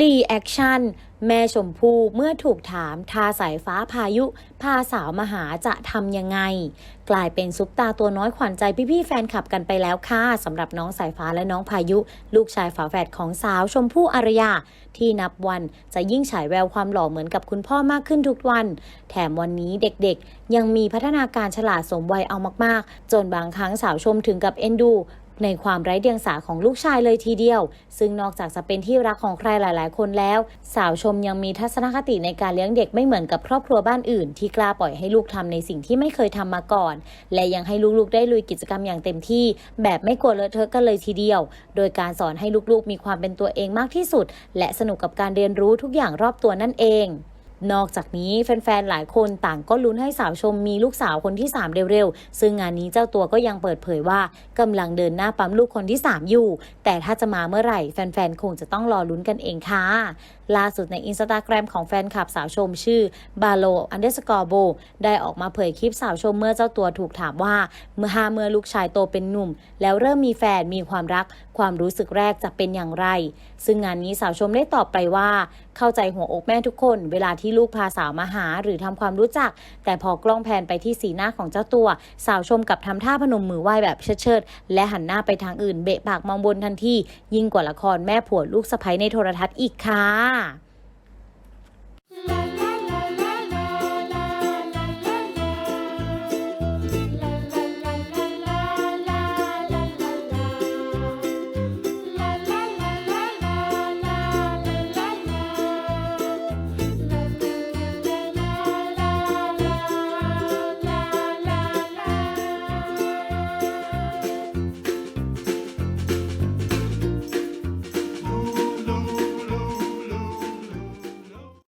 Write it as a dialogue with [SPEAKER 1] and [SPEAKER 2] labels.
[SPEAKER 1] รีแอคชั่น แม่ชมพู่เมื่อถูกถามทาสายฟ้าพายุ พาสาวมาหาจะทำยังไง กลายเป็นซุปตาตัวน้อยขวัญใจพี่ๆแฟนคลับกันไปแล้วค่ะสำหรับน้องสายฟ้าและน้องพายุ ลูกชายฝาแฝดของสาวชมพู่อารยา ที่นับวันจะยิ่งฉายแววความหล่อเหมือนกับคุณพ่อมากขึ้นทุกวัน แถมวันนี้เด็กๆ ยังมีพัฒนาการฉลาดสมวัยเอามากๆ จนบางครั้งสาวชมถึงกับเอ็นดู ในความไร้เดียงสาของลูกชายเลยทีเดียว ซึ่งนอกจากจะเป็นที่รักของใครหลาย ๆ คนแล้ว สาวชมยังมีทัศนคติในการเลี้ยงเด็กไม่เหมือนกับครอบครัวบ้านอื่น ที่กล้าปล่อยให้ลูกทำในสิ่งที่ไม่เคยทำมาก่อน และยังให้ลูก ๆ ได้ลุยกิจกรรมอย่างเต็มที่ แบบไม่กลัวเลอะเทอะกันเลยทีเดียว โดยการสอนให้ลูก ๆ มีความเป็นตัวเองมากที่สุด และสนุกกับการเรียนรู้ทุกอย่างรอบตัวนั่นเอง นอกจากนี้แฟนๆ หลายคนต่างก็ลุ้นให้สาวชมมีลูกสาวคนที่ 3 เร็วๆ ซึ่งงานนี้เจ้าตัวก็ยังเปิดเผยว่ากำลังเดินหน้าปั๊มลูกคนที่ 3 อยู่ แต่ถ้าจะมาเมื่อไหร่ แฟนๆ คงจะต้องรอลุ้นกันเองค่ะ ล่าสุดในอินสตาแกรมของแฟนคลับสาวชมชื่อบาโลอันเดสกอร์โบได้ออกมาเผยคลิปสาวชมเมื่อเจ้าตัวถูกถามว่า เมื่อหาเมื่อลูกชายโตเป็นหนุ่ม แล้วเริ่มมีแฟนมีความรัก ความรู้สึกแรกจะเป็นอย่างไร ซึ่งงานนี้สาวชมได้ตอบไปว่า เข้าใจหัวอกแม่ทุกคน เวลาที่ลูกพาสาวมาหาหรือทำความรู้จัก แต่พอกล้องแพนไปที่สีหน้าของเจ้าตัว สาวชมกับทำท่าพนมมือไหว้แบบเชิดๆและหันหน้าไปทางอื่นเบะปากมองบนทันทียิ่งกว่าละครแม่ผัวลูกสะใภ้ในโทรทัศน์อีกค่ะ